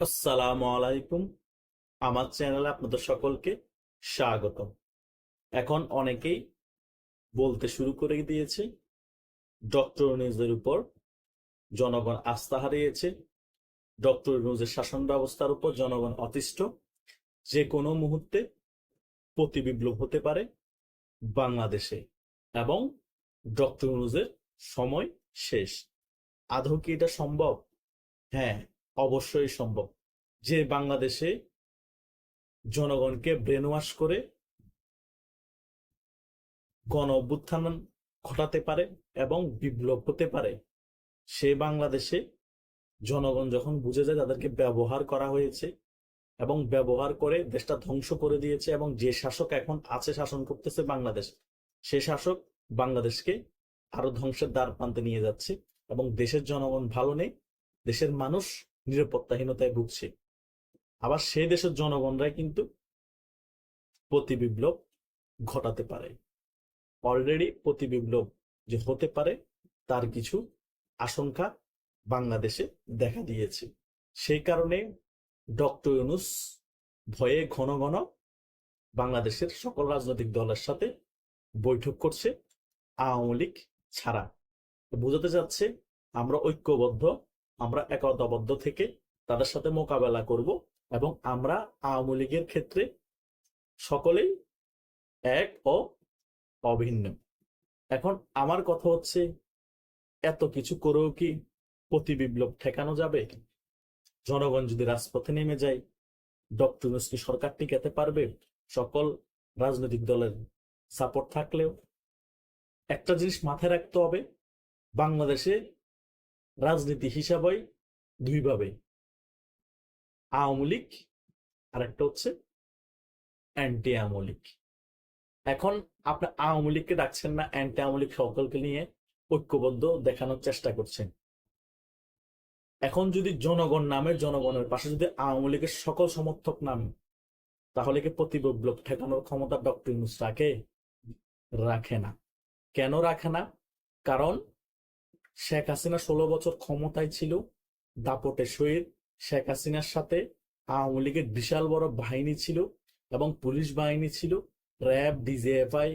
আসসালামু আলাইকুম। আমার চ্যানেলে আপনাদের সকলকে স্বাগতম। এখন অনেকেই বলতে শুরু করে দিয়েছে, ডক্টর নিউজের উপর জনগণ আস্থা হারিয়েছে, ডক্টর নিউজের শাসন ব্যবস্থার উপর জনগণ অতিষ্ঠ। যে কোনো মুহূর্তে প্রতিবিপ্লব হতে পারে বাংলাদেশে এবং ডক্টর নিউজের সময় শেষ। আদৌ কি এটা সম্ভব? হ্যাঁ অবশ্যই সম্ভব। যে বাংলাদেশে জনগণকে ব্রেন ওয়াশ করে গণ অভ্যুত্থান ঘটাতে পারে এবং বিপ্লব হতে পারে, সে বাংলাদেশে জনগণ যখন বুঝে যায় তাদেরকে ব্যবহার করা হয়েছে এবং ব্যবহার করে দেশটা ধ্বংস করে দিয়েছে এবং যে শাসক এখন আছে শাসন করতেছে বাংলাদেশ, সে শাসক বাংলাদেশকে আরও ধ্বংসের দ্বার প্রান্তে নিয়ে যাচ্ছে এবং দেশের জনগণ ভালো নেই, দেশের মানুষ নিরাপত্তাহীনতায় ভুগছে। আবার সে দেশের জনগণরাই কিন্তু প্রতি বিপ্লব ঘটাতে পারে। অলরেডি প্রতি বিপ্লব যে হতে পারে, তার কিছু আশঙ্কা বাংলাদেশে দেখা দিয়েছে। সেই কারণে ডক্টর ইউনুস ভয়ে ঘন ঘন বাংলাদেশের সকল রাজনৈতিক দলের সাথে বৈঠক করছে, আওয়ামী লীগ ছাড়া। বোঝাতে যাচ্ছে আমরা ঐক্যবদ্ধ আমরা একতাবদ্ধ থেকে তাদের সাথে মোকাবেলা করব এবং আমরা আওয়ামী লীগের ক্ষেত্রে সকলেই এক ও অভিন্ন। এখন আমার কথা হচ্ছে, এত কিছু করেও কি প্রতি বিপ্লব ঠেকানো যাবে? জনগণ যদি রাজপথে নেমে যায়, ডক্টর কি সরকার টিকাতে পারবে? সকল রাজনৈতিক দলের সাপোর্ট থাকলেও। একটা জিনিস মাথায় রাখতে হবে, বাংলাদেশে রাজনীতি হিসাবে দুইভাবে আওয়ামী লীগ আর একটা হচ্ছে অ্যান্টি আওয়ামী লীগ। এখন আপনি আওয়ামী লীগকে ডাকছেন না অ্যান্টি আওয়ামী লীগ সকলকে নিয়ে ঐক্যবদ্ধ দেখানোর চেষ্টা করছেন। এখন যদি জনগণ নামের জনগণের পাশে যদি আওয়ামী লীগের সকল সমর্থক নামে, তাহলে কি প্রতিবিপ্লব ঠেকানোর ক্ষমতা ডক্টর ইউনুস রাখে? রাখে না। কেন রাখে না? কারণ শেখ হাসিনা ষোলো বছর ক্ষমতায় ছিল, দাপটে শহীদ। শেখ হাসিনার সাথে আওয়ামী লীগের বিশাল বড় বাহিনী ছিল এবং পুলিশ বাহিনী ছিল, র্যাব, ডিজিএফআই,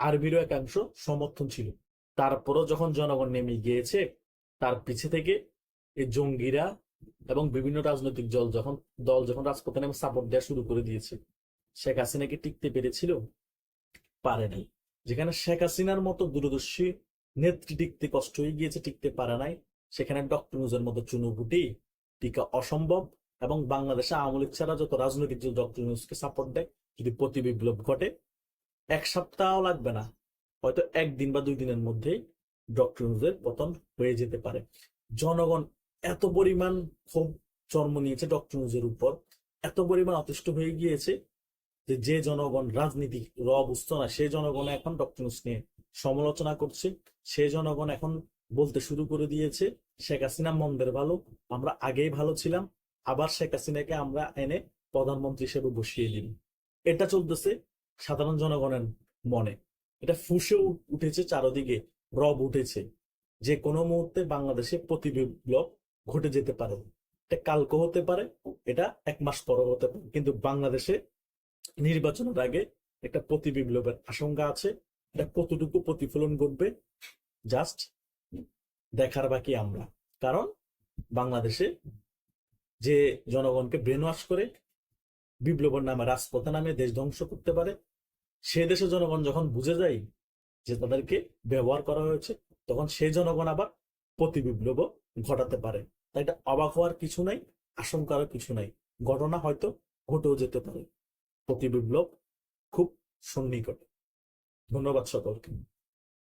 আরবিরও একাংশ সমর্থন ছিল। তারপরও যখন জনগণ নেমে গিয়েছে, তার পিছে থেকে এই জঙ্গিরা এবং বিভিন্ন রাজনৈতিক দল যখন দল যখন রাজপথে নেমে সাপোর্ট দেওয়া শুরু করে দিয়েছে, শেখ হাসিনাকে টিকতে পেরেছিল? পারেনি। যেখানে শেখ হাসিনার মতো দূরদর্শী নেত্রী টিকতে কষ্ট হয়ে গিয়েছে, টিকতে পারে নাই। সেখানে ডক্টর নিউজের মতো চুনুপুটি টিকা অসম্ভব এবং বাংলাদেশে আওয়ামী লীগ ছাড়া যত রাজনৈতিক দল ডক্টর নিউজকে সাপোর্ট দেয়, যদি প্রতি বিপ্লব ঘটে, এক সপ্তাহ লাগবে না। হয়তো একদিন বা দুই দিনের মধ্যেই ডক্টর নিউজের পতন হয়ে যেতে পারে। জনগণ এত পরিমাণ ক্ষোভ জন্ম নিয়েছে ডক্টর নিউজের উপর, এত পরিমাণ অতিষ্ঠ হয়ে গিয়েছে যে যে জনগণ রাজনীতি র বুঝতো না সেই জনগণ এখন ডক্টর নিউজ নিয়ে সমালোচনা করছে, সে জনগণ এখন বলতে শুরু করে দিয়েছে, শেখ হাসিনা মন্দের ভালো, আমরা আগেই ভালো ছিলাম, আবার শেখ হাসিনাকে আমরা এনে প্রধানমন্ত্রী হিসেবে বসিয়ে দিন এটা চলতেছে সাধারণ জনগণের মনে। এটা ফুসে উঠেছে চারদিকে, রব উঠেছে। যে কোনো মুহূর্তে বাংলাদেশে প্রতিবিপ্লব ঘটে যেতে পারে। এটা কালকে হতে পারে, এটা এক মাস পরও হতে পারে। কিন্তু বাংলাদেশে নির্বাচনের আগে একটা প্রতিবিপ্লবের আশঙ্কা আছে এটা কতটুকু প্রতিফলন ঘটবে? জাস্ট দেখার বাকি আমরা। কারণ বাংলাদেশে যে জনগণকে ব্রেন ওয়াশ করে বিপ্লবের নামে, রাজপথে নামে দেশ ধ্বংস করতে পারে, সে দেশের জনগণ যখন বুঝে যায় যে তাদেরকে ব্যবহার করা হয়েছে, তখন সেই জনগণ আবার প্রতি বিপ্লব ঘটাতে পারে। তাই এটা অবাক হওয়ার কিছু নাই, আশঙ্কারও কিছু নাই। ঘটনা হয়তো ঘটেও যেতে পারে। প্রতি বিপ্লব খুব সন্নিকটে। ধন্যবাদ সকলকে